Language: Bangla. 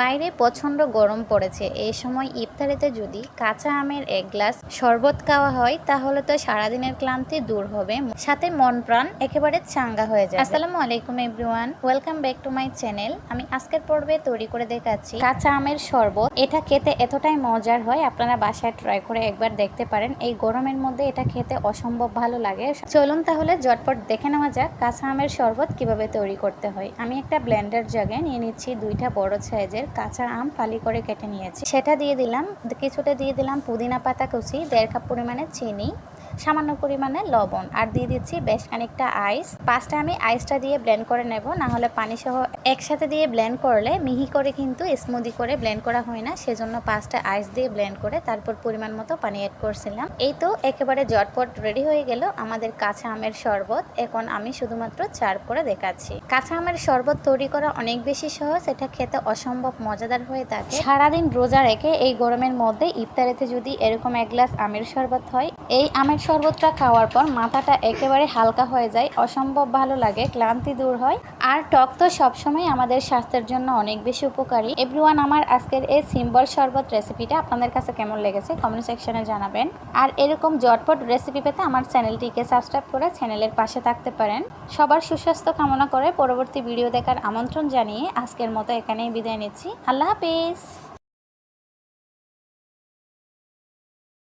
বাইরে প্রচণ্ড গরম পড়েছে। এই সময় ইফতারিতে যদি কাঁচা আমের এক গ্লাস শরবত খাওয়া হয়, তাহলে তো সারাদিনের ক্লান্তি দূর হবে। সাথে মন প্রাণ একেবারে চাঙ্গা হয়ে যায় আসসালামু আলাইকুম, everyone. Welcome back to my channel. আমি আজকের পর্বে তৈরি করে দেখাচ্ছি কাঁচা আমের শরবত। এটা খেতে এতটাই মজার হয়, আপনারা বাসায় ট্রাই করে একবার দেখতে পারেন। এই গরমের মধ্যে এটা খেতে অসম্ভব ভালো লাগে। চলুন তাহলে ঝটপট দেখে নেওয়া যাক কাঁচা আমের শরবত কীভাবে তৈরি করতে হয়। আমি একটা ব্লেন্ডার জাগে নিয়ে নিচ্ছি দুইটা বড় সাইজের কাঁচা আম ফালি করে কেটে নিয়েছি। সেটা দিয়ে দিলাম, কিছুটা দিয়ে দিলাম পুদিনা পাতা কুচি, দেড় কাপ পরিমাণে চিনি সামান্য পরিমাণে লবণ। আর দিয়ে দিচ্ছি বেশ খানিকটা আইস পাঁচটা আমি আইসটা দিয়ে ব্লেন্ড করে নেব না হলে পানি সহ একসাথে দিয়ে ব্লেন্ড করলে মিহি করে কিন্তু স্মুদি করে ব্লেন্ড করা হয় না। সেজন্য পাঁচটা আইস দিয়ে ব্লেন্ড করে তারপর পরিমাণ মতো পানি অ্যাড করছিলাম। এই তো একেবারে জটপট রেডি হয়ে গেল আমাদের কাঁচা আমের শরবত। এখন আমি শুধুমাত্র চার করে দেখাচ্ছি। কাঁচা আমের শরবত তৈরি করা অনেক বেশি সহজ এটা খেতে অসম্ভব মজাদার হয়ে থাকে। সারাদিন রোজা রেখে এই গরমের মধ্যে ইফতারিতে যদি এরকম এক গ্লাস আমের শরবত হয়, এই আমের শরবতটা খাওয়ার পর মাথাটা একেবারে হালকা হয়ে যায়, অসম্ভব ভালো লাগে, ক্লান্তি দূর হয়। আর টক তো সবসময় আমাদের স্বাস্থ্যের জন্য অনেক বেশি উপকারী। এভরিওয়ান, আমার আজকের এই সিম্বল শরবত রেসিপিটা আপনাদের কাছে কেমন লেগেছে কমেন্ট সেকশনে জানাবেন। আর এরকম জটপট রেসিপি পেতে আমার চ্যানেলটিকে সাবস্ক্রাইব করে চ্যানেলের পাশে থাকতে পারেন। সবার সুস্বাস্থ্য কামনা করে পরবর্তী ভিডিও দেখার আমন্ত্রণ জানিয়ে আজকের মতো এখানেই বিদায় নিচ্ছি। আল্লাহ হাফিজ!